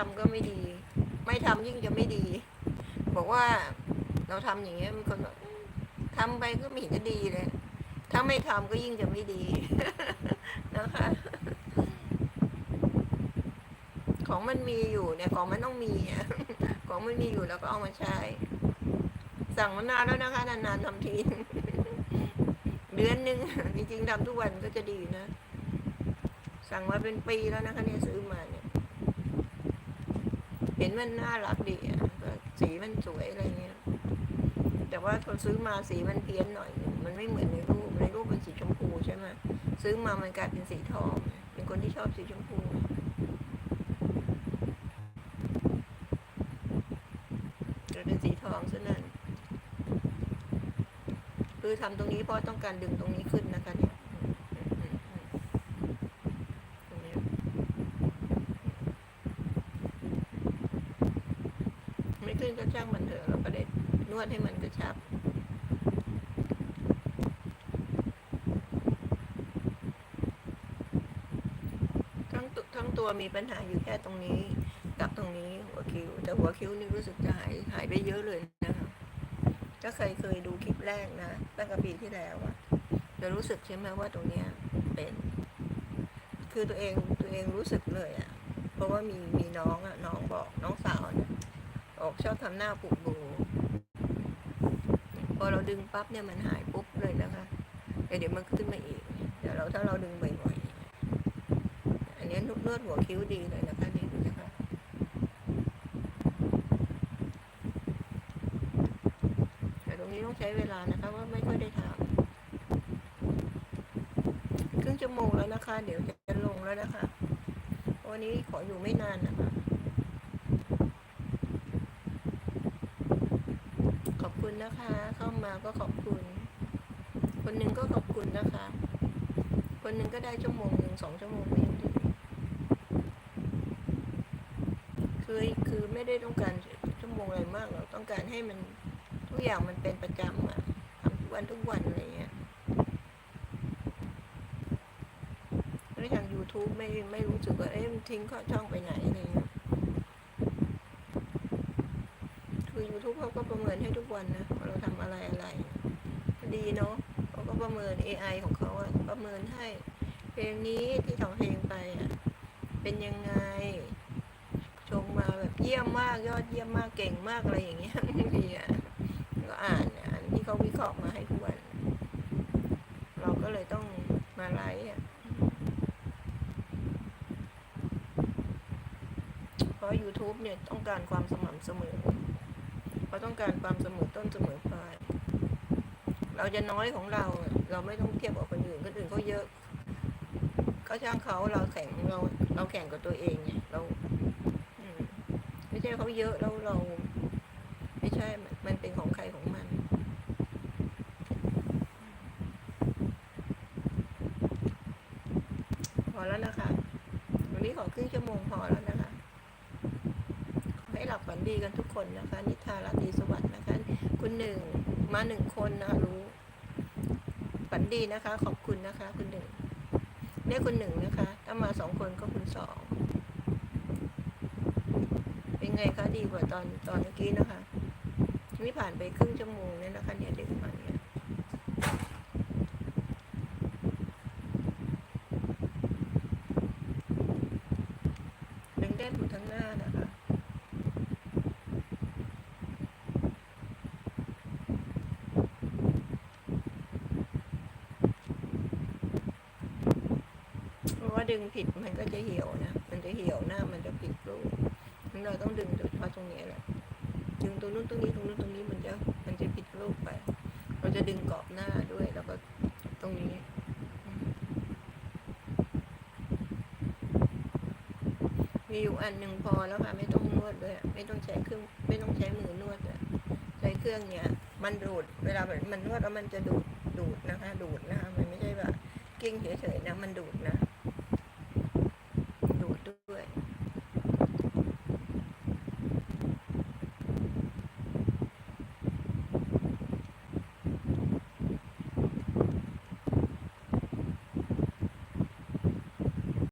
ทำก็ไม่ดี ไม่ทำยิ่งจะไม่ดี บอกว่าเราทำอย่างเงี้ยมันคนบอกทำไปก็ไม่เห็นจะดีเลย ถ้าไม่ทำก็ยิ่งจะไม่ดีนะคะ ของมันมีอยู่เนี่ย ของมันต้องมีของมันมีอยู่แล้วก็เอามาใช้ สั่งมานานแล้วนะคะ นานๆทำทีเดือนหนึ่งจริงๆทำทุกวันก็จะดีนะ สั่งมาเป็นปีแล้วนะคะเนี่ยซื้อมาเนี่ย เห็นมันน่ารักดีอะสีมันสวยอะไรเงี้ย แต่ว่าพอซื้อมาสีมันเพี้ยนหน่อย มันไม่เหมือนในรูปในรูปเป็นสีชมพูใช่ไหมซื้อมามันกลายเป็นสีทอง เป็นคนที่ชอบสีชมพูจะเป็นสีทองซะนั่นคือทำตรงนี้เพราะต้องการดึงตรงนี้ขึ้นนะคะเนี่ยอืมอืมอืมตรงนี้ ไม่ขึ้นก็ช่างมันเถอะเราก็ได้นวดให้มันกระชับทั้งตัวทั้งตัวมีปัญหาอยู่แค่ตรงนี้ กับตรงนี้หัวคิ้ว แต่หัวคิ้วนี่รู้สึกจะหายหายไปเยอะเลยนะคะถ้าใครเคยดูคลิปแรกนะตั้งแต่ปีที่แล้วอะจะรู้สึกใช่ไหมว่าตรงเนี้ยเป็น คือตัวเองตัวเองรู้สึกเลยอะเพราะว่ามีมีน้องอะน้องบอกน้องสาวนะออก ชอบทำหน้าปุบบูพอเราดึงปั๊บเนี่ยมันหายปุ๊บเลยนะคะแต่เดี๋ยวมันขึ้นมาอีก เดี๋ยวเราถ้าเราดึงบ่อยๆอันนี้นวดหัวคิ้วดีเลยนะคะนี่ดูนะคะแต่ตรงนี้ต้องใช้เวลานะคะว่าไม่ค่อยได้ทำครึ่งชั่วโมงแล้วนะคะ เดี๋ยวจะลงแล้วนะคะวันนี้ขออยู่ไม่นานนะคะ ขอบ คุณนะคะ เข้ามาก็ขอบคุณ คนหนึ่งก็ขอบคุณนะคะ คนหนึ่งก็ได้ชั่วโมงหนึ่งสองชั่วโมงก็ยังดีคือคือไม่ได้ต้องการชั่วโมงอะไรมากเราต้องการให้มันทุกอย่างมันเป็นประจำอะทำทุกวันทุกวันอะไรเงี้ยแล้วทาง YouTube ไม่ไม่รู้สึกว่าเอ๊ะมันทิ้งข้อช่องไปไหนอะไรเงี้ยคือ YouTube เขาก็ประเมินให้ทุกวันนะเราทำอะไรอะไร ดีเนาะเขาก็ประเมิน AI ของเขาอะประเมินให้เพลงนี้ที่ทำเพลงไปอะเป็นยังไงชมมาแบบเยี่ยมมากยอดเยี่ยมมากเก่งมากอะไรอย่างเงี้ยบางทีอะก็อ่านอ่านที่เขาวิเคราะห์มาให้ทุกวัน เราก็เลยต้องมาไลฟ์อะเพราะ YouTube เนี่ยต้องการความสม่ำเสมอ เขาต้องการความเสมอต้นเสมอปลาย เราจะน้อยของเรา เราไม่ต้องเทียบกับคนอื่นคนอื่นเขาเยอะก็ช่างเขาเราแข่งเราเราแข่งกับตัวเองไงเราไม่ใช่เขาเยอะแล้วเรา ไม่ใช่มันมันเป็นของใครของมันพอแล้วนะคะ วันนี้ขอครึ่งชั่วโมงพอแล้วนะคะขอให้หลับ ฝันดีกันทุกคนนะคะ นิทาราตรีสวัสดิ์นะคะ คุณหนึ่งมาหนึ่งคนนะคะรู้ฝันดีนะคะ ขอบคุณนะคะ คุณหนึ่งเรียกคุณหนึ่งนะคะ ถ้ามาสองคนก็คุณสองเป็นไงคะดีกว่าตอนตอนเมื่อกี้นะคะนี่ผ่านไปครึ่งชั่วโมงเนี่ยนะคะเนี่ยดึงมาเนี่ยดึงได้หมดทั้งหน้านะคะ เพ ราะว่าดึงผิดมันก็จะเหี่ยวนะ มันจะเหี่ยวหน้ามันจะผิดรูปเราต้องดึงโดยเฉพาะตรงนี้แหละ ดึงตรงนู้นตรงนี้ตรงนู้นตรงนี้มันจะมันจะผิดรูปไป เราจะดึงกรอบหน้าด้วยแล้วก็ตรงนี้มีอยู่อันหนึ่งพอแล้วค่ะไม่ต้องนวดด้วยไม่ต้องใช้เครื่องไม่ต้องใช้มือนวดเลยใช้เครื่องเนี้ยมันดูด เวลามันนวดแล้วมันจะดูดดูดนะคะ ดูดนะคะมันไม่ใช่แบบกิ้งเฉยๆนะมันดูดนะ